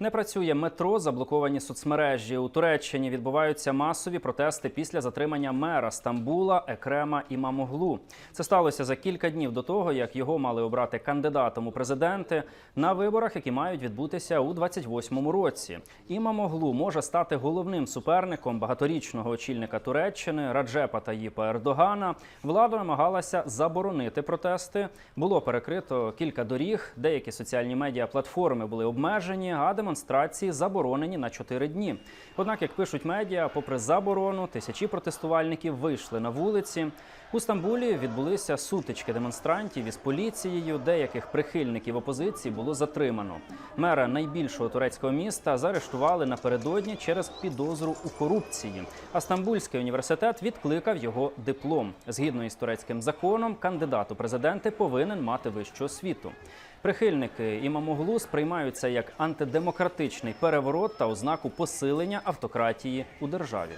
Не працює метро, заблоковані соцмережі. У Туреччині відбуваються масові протести після затримання мера Стамбула Екрема Імамоглу. Це сталося за кілька днів до того, як його мали обрати кандидатом у президенти на виборах, які мають відбутися у 28-му році. Імамоглу може стати головним суперником багаторічного очільника Туреччини Раджепа Таїпа Ердогана. Влада намагалася заборонити протести. Було перекрито кілька доріг, деякі соціальні медіа платформи були обмежені, а демонстрації заборонені на чотири дні. Однак, як пишуть медіа, попри заборону, тисячі протестувальників вийшли на вулиці. У Стамбулі відбулися сутички демонстрантів із поліцією. Деяких прихильників опозиції було затримано. Мера найбільшого турецького міста заарештували напередодні через підозру у корупції. А Стамбульський університет відкликав його диплом. Згідно із турецьким законом, кандидат у президенти повинен мати вищу освіту. Прихильники імамоглу сприймають це як антидемократичний переворот та ознаку посилення автократії у державі.